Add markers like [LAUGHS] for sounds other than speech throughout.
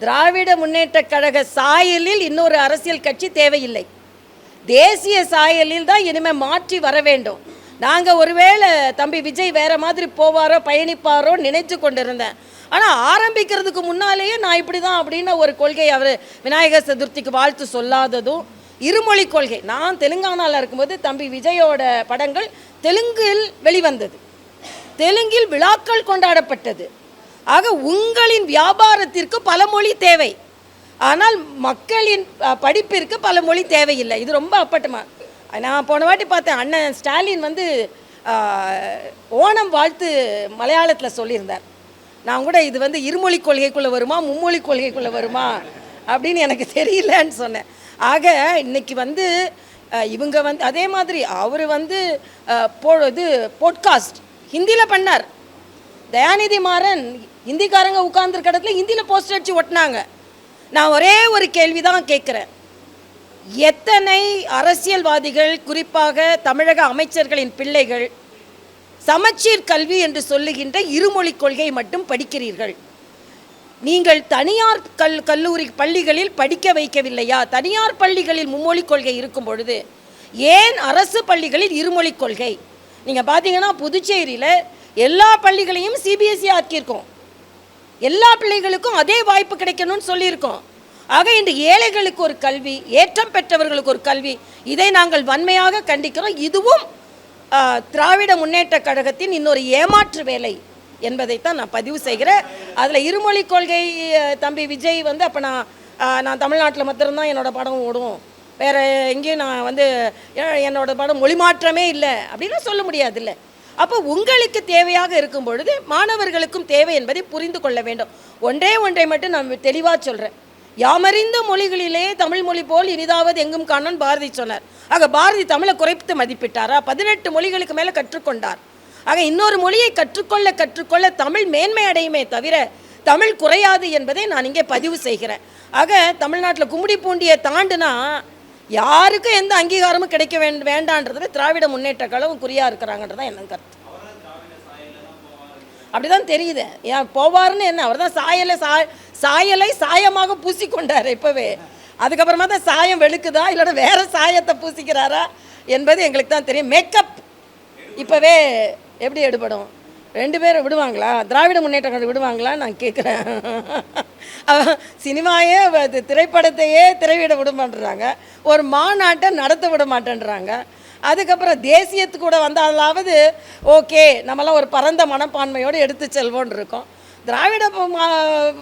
திராவிட முன்னேற்ற கழக சாயலில் இன்னொரு அரசியல் கட்சி தேவையில்லை. தேசிய சாயலில் தான் இனிமேல் மாற்றி வர வேண்டும். நாங்கள் ஒருவேளை தம்பி விஜய் வேற மாதிரி போவாரோ பயணிப்பாரோ நினைத்து கொண்டிருந்தேன். ஆனால் ஆரம்பிக்கிறதுக்கு முன்னாலேயே நான் இப்படி தான் அப்படின்னு ஒரு கொள்கை அவர் விநாயகர் சதுர்த்திக்கு வாழ்த்து சொல்லாததும் இருமொழி கொள்கை. நான் தெலுங்கானாவில் இருக்கும்போது தம்பி விஜயோட படங்கள் தெலுங்கில் வெளிவந்தது. தெலுங்கில் விழாக்கள் கொண்டாடப்பட்டது. ஆக உங்களின் வியாபாரத்திற்கு பல மொழி தேவை. ஆனால் மக்களின் படிப்பிற்கு பல மொழி தேவையில்லை. இது ரொம்ப அப்பட்டமாக நான் போன வாட்டி பார்த்தேன் அண்ணன் ஸ்டாலின் வந்து ஓணம் வாழ்த்து மலையாளத்தில் சொல்லியிருந்தார். நான் கூட இது வந்து இருமொழி கொள்கைக்குள்ளே வருமா மும்மொழி கொள்கைக்குள்ளே வருமா அப்படின்னு எனக்கு தெரியலன்னு சொன்னேன். ஆக இன்னைக்கு வந்து இவங்க வந்து அதே மாதிரி அவர் வந்து போ இது போட்காஸ்ட் ஹிந்தியில் பண்ணார். தயாநிதி மாறன் ஹிந்திக்காரங்க உட்கார்ந்துருக்க இடத்துல இந்தியில் போஸ்டர் அடிச்சு ஒட்டினாங்க. நான் ஒரே ஒரு கேள்வி தான் கேட்குறேன். எத்தனை அரசியல்வாதிகள் குறிப்பாக தமிழக அமைச்சர்களின் பிள்ளைகள் சமச்சீர் கல்வி என்று சொல்லுகின்ற இருமொழி கொள்கை மட்டும் படிக்கிறீர்கள்? நீங்கள் தனியார் கல் கல்லூரி பள்ளிகளில் படிக்க வைக்கவில்லையா? தனியார் பள்ளிகளில் மும்மொழி கொள்கை இருக்கும் பொழுது ஏன் அரசு பள்ளிகளில் இருமொழி கொள்கை? நீங்கள் பார்த்தீங்கன்னா புதுச்சேரியில் எல்லா பள்ளிகளையும் சிபிஎஸ்சி ஆக்கியிருக்கோம். எல்லா பிள்ளைகளுக்கும் அதே வாய்ப்பு கிடைக்கணும்னு சொல்லியிருக்கோம். ஆக இன்று ஏழைகளுக்கு ஒரு கல்வி ஏற்றம் பெற்றவர்களுக்கு ஒரு கல்வி இதை நாங்கள் வன்மையாக கண்டிக்கிறோம். இதுவும் திராவிட முன்னேற்ற கழகத்தின் இன்னொரு ஏமாற்று வேலை என்பதைத்தான் நான் பதிவு செய்கிறேன். அதில் இருமொழி கொள்கை தம்பி விஜய் வந்து அப்போ நான் நான் தமிழ்நாட்டில் மாத்திரம்தான் என்னோடய படம் ஓடும் வேறு எங்கேயும் நான் வந்து என்னோடய என்னோட படம் மொழி மாற்றமே இல்லை அப்படின்னு சொல்ல முடியாதுல்ல. அப்போ உங்களுக்கு தேவையாக இருக்கும் பொழுது மாணவர்களுக்கும் தேவை என்பதை புரிந்து கொள்ள வேண்டும். ஒன்றே ஒன்றை மட்டும் நான் தெளிவாக சொல்கிறேன் யாமறிந்த மொழிகளிலே தமிழ் மொழி போல் இனிதாவது எங்கும் காணோன் பாரதி சொன்னார். ஆக பாரதி தமிழை குறைத்து மதிப்பிட்டாரா? பதினெட்டு மொழிகளுக்கு மேலே கற்றுக்கொண்டார். ஆக இன்னொரு மொழியை கற்றுக்கொள்ள கற்றுக்கொள்ள தமிழ் மேன்மை அடையுமே தவிர தமிழ் குறையாது என்பதை நான் இங்கே பதிவு செய்கிறேன். ஆக தமிழ்நாட்டில் கும்மிடி பூண்டியை தாண்டுனா யாருக்கும் எந்த அங்கீகாரமும் கிடைக்க வேண்ட வேண்டான்றதுல திராவிட முன்னேற்ற கழகம் குறியாக இருக்கிறாங்கன்றதான் என்ன கருத்து. அப்படிதான் தெரியுது. ஏன் போவாருன்னு என்ன? அவர் தான் சாயலை சாய் சாயலை சாயமாக பூசிக்கொண்டார் இப்போவே. அதுக்கப்புறமா தான் சாயம் வெளுக்குதா? இல்லைன்னா வேறு சாயத்தை பூசிக்கிறாரா? என்பது எங்களுக்கு தான் தெரியும். மேக்கப் இப்போவே எப்படி எடுபடும்? ரெண்டு பேரும் விடுவாங்களா? திராவிட முன்னேற்ற கழகம் விடுவாங்களா நான் கேட்குறேன் [LAUGHS] சினிமாயே திரைப்படத்தையே திரையிட விட மாட்டேறாங்க ஒரு மாநாட்டை நடத்த விட மாட்டேன்றாங்க அதுக்கப்புறம் தேசியத்து கூட வந்தாலாவது ஓகே நம்மலாம் ஒரு பரந்த மனப்பான்மையோடு எடுத்து செல்வோன்னு இருக்கோம். திராவிட மா-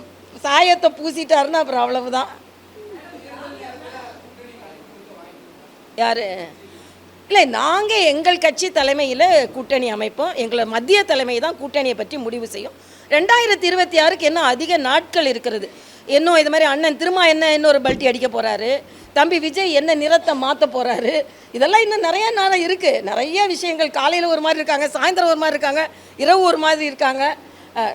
சாயத்தை பூசிட்டாருன்னா அப்புறம் அவ்வளவுதான். யாரு? இல்லை நாங்கள் எங்கள் கட்சி தலைமையில் கூட்டணி அமைப்போம். எங்களை மத்திய தலைமை தான் கூட்டணியை பற்றி முடிவு செய்யும். ரெண்டாயிரத்தி இருபத்தி ஆறுக்கு இன்னும் அதிக நாட்கள் இருக்கிறது? இன்னும் இது மாதிரி அண்ணன் திரும்ப என்ன இன்னொரு பல்ட்டி அடிக்க போகிறாரு தம்பி விஜய் என்ன நிறத்தை மாற்ற போகிறாரு இதெல்லாம் இன்னும் நிறைய நாளாக இருக்குது நிறைய விஷயங்கள். காலையில் ஒரு மாதிரி இருக்காங்க சாயந்தரம் ஒரு மாதிரி இருக்காங்க இரவு ஒரு மாதிரி இருக்காங்க.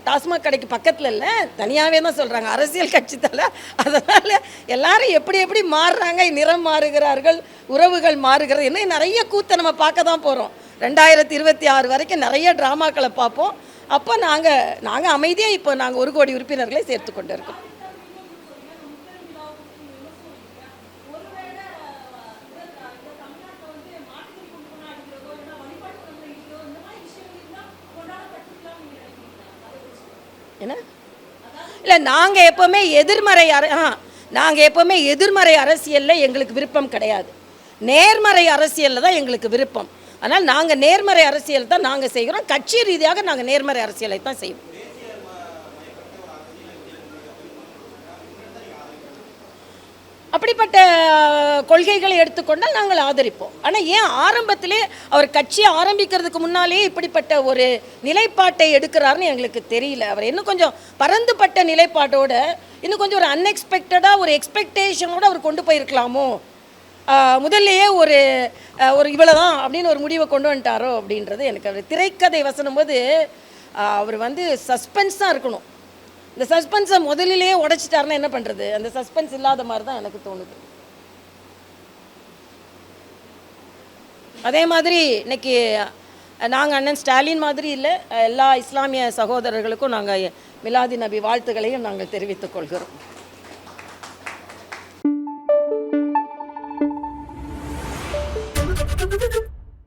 டாஸ்மாக் கடைக்கு பக்கத்தில் இல்லை தனியாகவே தான் சொல்கிறாங்க அரசியல் கட்சி தலை அதனால் எல்லாரும் எப்படி எப்படி மாறுறாங்க நிறம் மாறுகிறார்கள் உறவுகள் மாறுகிறது இன்னும் நிறைய கூத்தை நம்ம பார்க்க தான் போகிறோம் ரெண்டாயிரத்தி இருபத்தி ஆறு வரைக்கும் நிறைய ட்ராமாக்களை பார்ப்போம். அப்போ நாங்கள் நாங்கள் அமைதியாக இப்போ நாங்கள் ஒரு கோடி உறுப்பினர்களை சேர்த்து கொண்டு இருக்கோம் என்ன? இல்லை நாங்கள் எப்போவுமே எதிர்மறை அர ஆ நாங்கள் எப்போவுமே எதிர்மறை அரசியலில் எங்களுக்கு விருப்பம் கிடையாது. நேர்மறை அரசியலில் தான் எங்களுக்கு விருப்பம். ஆனால் நாங்கள் நேர்மறை அரசியல் தான் நாங்கள் செய்கிறோம். கட்சி ரீதியாக நாங்கள் நேர்மறை அரசியலை தான் செய்வோம். அப்படிப்பட்ட கொள்கைகளை எடுத்துக்கொண்டால் நாங்கள் ஆதரிப்போம். ஆனால் ஏன் ஆரம்பத்திலே அவர் கட்சியை ஆரம்பிக்கிறதுக்கு முன்னாலே இப்படிப்பட்ட ஒரு நிலைப்பாட்டை எடுக்கிறாருன்னு எங்களுக்கு தெரியல. அவர் இன்னும் கொஞ்சம் பரந்துபட்ட நிலைப்பாட்டோட இன்னும் கொஞ்சம் ஒரு அன்எக்ஸ்பெக்டடாக ஒரு எக்ஸ்பெக்டேஷனோடு அவர் கொண்டு போயிருக்கலாமோ? முதல்லையே ஒரு ஒரு இவ்வளோதான் அப்படின்னு ஒரு முடிவை கொண்டு வந்துட்டாரோ அப்படின்றது எனக்கு அவர் திரைக்கதை வசனம் போது அவர் வந்து சஸ்பென்ஸாக இருக்கணும். இந்த சஸ்பென்ஸை முதலிலேயே உடைச்சிட்டாருன்னா என்ன பண்ணுறது அந்த சஸ்பென்ஸ் இல்லாத மாதிரி தான் எனக்கு தோணுது. அதே மாதிரி இன்னைக்கு நாங்கள் அண்ணன் ஸ்டாலின் மாதிரி இல்லை எல்லா இஸ்லாமிய சகோதரர்களுக்கும் நாங்கள் மிலாதி நபி வாழ்த்துக்களையும் நாங்கள் தெரிவித்துக் கொள்கிறோம்.